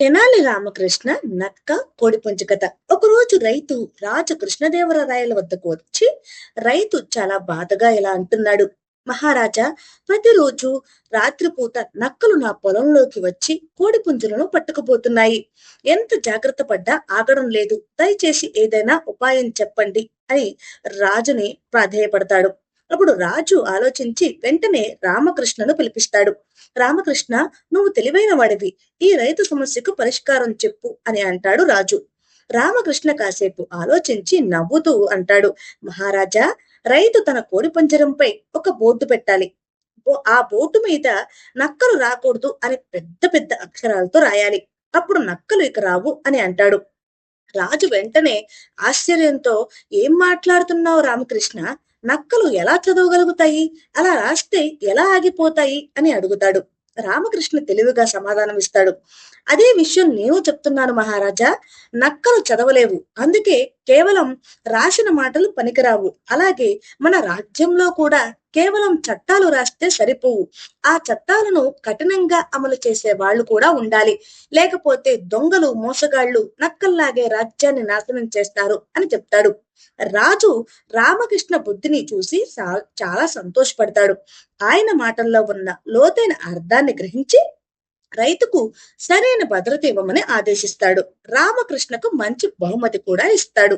తెనాలి రామకృష్ణ నక్క కోడిపుంజు కథ. ఒకరోజు రైతు రాజు కృష్ణదేవరాయల వద్దకు వచ్చి రైతు చాలా బాధగా ఇలా అంటున్నాడు. మహారాజా ప్రతిరోజు రాత్రిపూట నక్కలు నా పొలంలోకి వచ్చి కోడి పుంజులను పట్టుకుపోతున్నాయి. ఎంత జాగ్రత్త పడ్డా ఆగడం లేదు. దయచేసి ఏదైనా ఉపాయం చెప్పండి అని రాజుని ప్రాధేయపడతాడు. అప్పుడు రాజు ఆలోచించి వెంటనే రామకృష్ణను పిలిపిస్తాడు. రామకృష్ణ నువ్వు తెలివైన వాడివి. ఈ రైతు సమస్యకు పరిష్కారం చెప్పు అని అంటాడు రాజు. రామకృష్ణ కాసేపు ఆలోచించి నవ్వుతూ అంటాడు. మహారాజా రైతు తన కోడి పంజరంపై ఒక బోర్డు పెట్టాలి. ఆ బోర్డు మీద నక్కలు రాకూడదు అని పెద్ద పెద్ద అక్షరాలతో రాయాలి. అప్పుడు నక్కలు ఇక రావు అని అంటాడు. రాజు వెంటనే ఆశ్చర్యంతో ఏం మాట్లాడుతున్నావు రామకృష్ణ? నక్కలు ఎలా చదవగలుగుతాయి? అలా రాస్తే ఎలా ఆగిపోతాయి? అని అడుగుతాడు. రామకృష్ణ తెలివిగా సమాధానం ఇస్తాడు. అదే విషయం నేను చెప్తున్నాను మహారాజా. నక్కలు చదవలేవు. అందుకే కేవలం రాసిన మాటలు పనికిరావు. అలాగే మన రాజ్యంలో కూడా కేవలం చట్టాలు రాస్తే సరిపోవు. ఆ చట్టాలను కఠినంగా అమలు చేసే వాళ్ళు కూడా ఉండాలి. లేకపోతే దొంగలు మోసగాళ్ళు నక్కల్లాగే రాజ్యాన్ని నాశనం చేస్తారు అని చెప్తాడు. రాజు రామకృష్ణ బుద్ధిని చూసి చాలా సంతోషపడతాడు. ఆయన మాటల్లో ఉన్న లోతైన అర్థాన్ని గ్రహించి రైతుకు సరైన భద్రత ఇవ్వమని ఆదేశిస్తాడు. రామకృష్ణకు మంచి బహుమతి కూడా ఇస్తాడు.